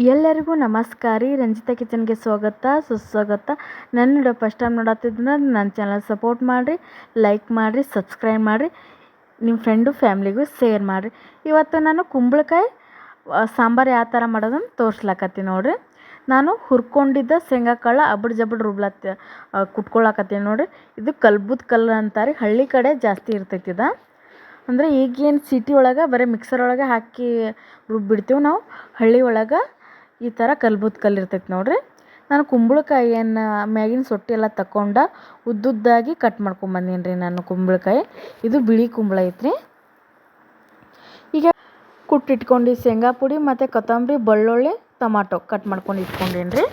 ಎಲ್ಲರಿಗೂ ನಮಸ್ಕಾರ. ರೀ ರಂಜಿತಾ ಕಿಚನ್ಗೆ ಸ್ವಾಗತ, ಸುಸ್ವಾಗತ. ನನ್ನ ವಿಡಿಯೋ ಫಸ್ಟ್ ಟೈಮ್ ನೋಡತ್ತಿದ್ರೆ ನನ್ನ ಚಾನಲ್ ಸಪೋರ್ಟ್ ಮಾಡಿರಿ, ಲೈಕ್ ಮಾಡಿರಿ, ಸಬ್ಸ್ಕ್ರೈಬ್ ಮಾಡಿರಿ, ನಿಮ್ಮ ಫ್ರೆಂಡು, ಫ್ಯಾಮ್ಲಿಗೂ ಶೇರ್ ಮಾಡಿರಿ. ಇವತ್ತು ನಾನು ಕುಂಬಳಕಾಯಿ ಸಾಂಬಾರು ಯಾವ ಥರ ಮಾಡೋದನ್ನು ತೋರ್ಸ್ಲಕತ್ತೀನಿ ನೋಡಿರಿ. ನಾನು ಹುರ್ಕೊಂಡಿದ್ದ ಶೇಂಗಾ ಕಾಳು ಅಬಡ್ ಜಬಡ್ ರುಬ್ಲತ್ತ ಕುಟ್ಕೊಳಕತ್ತೀನಿ ನೋಡಿರಿ. ಇದು ಕಲ್ಬುದ್ ಕಲ್ಲು ಅಂತಾರೆ ಹಳ್ಳಿ ಕಡೆ ಜಾಸ್ತಿ ಇರ್ತೈತಿದ ಅಂದರೆ ಈಗೇನು ಸಿಟಿ ಒಳಗೆ, ಬರೀ ಮಿಕ್ಸರ್ ಒಳಗೆ ಹಾಕಿ ರುಬ್ಬಿಡ್ತೀವಿ ನಾವು. ಹಳ್ಳಿ ಒಳಗೆ ಈ ಥರ ಕಲ್ಬುತ್ ಕಲ್ಲು ಇರ್ತೈತೆ ನೋಡಿರಿ. ನಾನು ಕುಂಬಳಕಾಯಿಯನ್ನು ಮ್ಯಾಗಿನ ಸೊಟ್ಟಿ ಎಲ್ಲ ತಗೊಂಡ ಉದ್ದುದ್ದಾಗಿ ಕಟ್ ಮಾಡ್ಕೊಂಬಂದೀನಿ ರೀ ನಾನು ಕುಂಬಳಕಾಯಿ. ಇದು ಬಿಳಿ ಕುಂಬಳ ಐತ್ರಿ. ಈಗ ಕುಟ್ಟಿಟ್ಕೊಂಡು ಶೇಂಗಾ ಪುಡಿ ಮತ್ತು ಕೊತ್ತಂಬರಿ, ಬೆಳ್ಳುಳ್ಳಿ, ಟೊಮಾಟೊ ಕಟ್ ಮಾಡ್ಕೊಂಡು ಇಟ್ಕೊಂಡೀನಿ ರೀ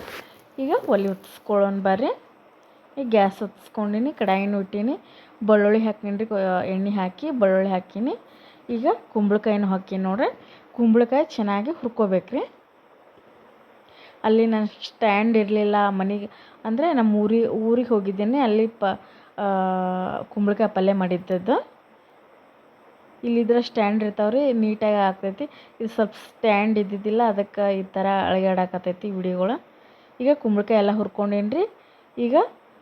ಈಗ ಒಲೆ ಹೊತ್ಸ್ಕೊಳ್ಳೋಣ ಬರ್ರಿ. ಈಗ ಗ್ಯಾಸ್ ಹೊತ್ಸ್ಕೊಂಡಿನಿ ಕಡಾಯಿನೂ ಇಟ್ಟೀನಿ. ಬೆಳ್ಳುಳ್ಳಿ ಹಾಕೀನಿ ರೀ ಎಣ್ಣೆ ಹಾಕಿ ಬೆಳ್ಳುಳ್ಳಿ ಹಾಕೀನಿ. ಈಗ ಕುಂಬಳಕಾಯಿನೂ ಹಾಕೀನಿ ನೋಡ್ರಿ. ಕುಂಬಳಕಾಯಿ ಚೆನ್ನಾಗಿ ಹುರ್ಕೋಬೇಕು ರೀ ಅಲ್ಲಿ ನಾನು ಸ್ಟ್ಯಾಂಡ್ ಇರಲಿಲ್ಲ, ಮನೆಗೆ, ಅಂದರೆ ನಮ್ಮ ಊರಿಗೆ ಊರಿಗೆ ಹೋಗಿದ್ದೇನೆ. ಅಲ್ಲಿ ಪ ಕುಂಬಳಕಾಯಿ ಪಲ್ಯ ಮಾಡಿದ್ದದ್ದು. ಇಲ್ಲಿದ್ರೆ ಸ್ಟ್ಯಾಂಡ್ ಇರ್ತಾವೆ ರೀ ನೀಟಾಗಿ ಆಗ್ತೈತಿ. ಇದು ಸ್ವಲ್ಪ ಸ್ಟ್ಯಾಂಡ್ ಇದ್ದಿದ್ದಿಲ್ಲ, ಅದಕ್ಕೆ ಈ ಥರ ಅಳಗಾಡಕತ್ತೈತಿ ವಿಡಿಯೋಗಳು. ಈಗ ಕುಂಬಳಕಾಯಿ ಎಲ್ಲ ಹುರ್ಕೊಂಡೇನು ರೀ ಈಗ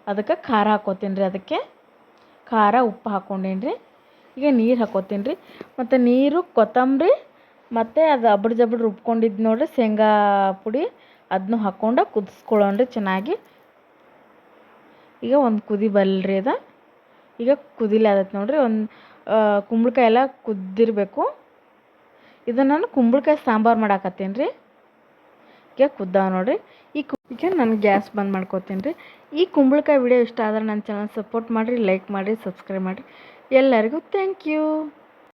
ಅದಕ್ಕೆ ಖಾರ ಹಾಕೋತೀನಿ ರೀ ಅದಕ್ಕೆ. ಖಾರ, ಉಪ್ಪು ಹಾಕ್ಕೊಂಡೇನು ರೀ ಈಗ ನೀರು ಹಾಕೋತೀನಿ ರೀ ಮತ್ತು ನೀರು, ಕೊತ್ತಂಬರಿ, ಮತ್ತು ಅದು ಅಬಡ್ ಜಬಡ್ ರುಬ್ಕೊಂಡಿದ್ದು ನೋಡಿರಿ, ಶೇಂಗಾ ಪುಡಿ. ಅದನ್ನು ಹಾಕ್ಕೊಂಡು ಕುದಿಸ್ಕೊಳ್ಳೋಣ ರೀ ಚೆನ್ನಾಗಿ ಈಗ ಒಂದು ಕುದಿ ಬಲ್ರಿ ಅದ. ಈಗ ಕುದಿಲಿ ನೋಡಿರಿ. ಒಂದು ಕುಂಬಳಕಾಯಿ ಎಲ್ಲ ಕುದ್ದಿರಬೇಕು. ಇದನ್ನು ನಾನು ಕುಂಬಳಕಾಯಿ ಸಾಂಬಾರು ಮಾಡಾಕತ್ತೀನಿ ರೀ ಈಗ ಕುದ್ದಾವ ನೋಡಿರಿ. ಈ ಈಗ ನಾನು ಗ್ಯಾಸ್ ಬಂದ್ ಮಾಡ್ಕೋತೀನಿ ರೀ ಈ ಕುಂಬಳಕಾಯಿ ವಿಡಿಯೋ ಇಷ್ಟ ಆದ್ರೆ ನನ್ನ ಚಾನಲ್ ಸಪೋರ್ಟ್ ಮಾಡಿರಿ ಲೈಕ್ ಮಾಡಿರಿ ಸಬ್ಸ್ಕ್ರೈಬ್ ಮಾಡಿರಿ. ಎಲ್ಲರಿಗೂ ಥ್ಯಾಂಕ್ ಯು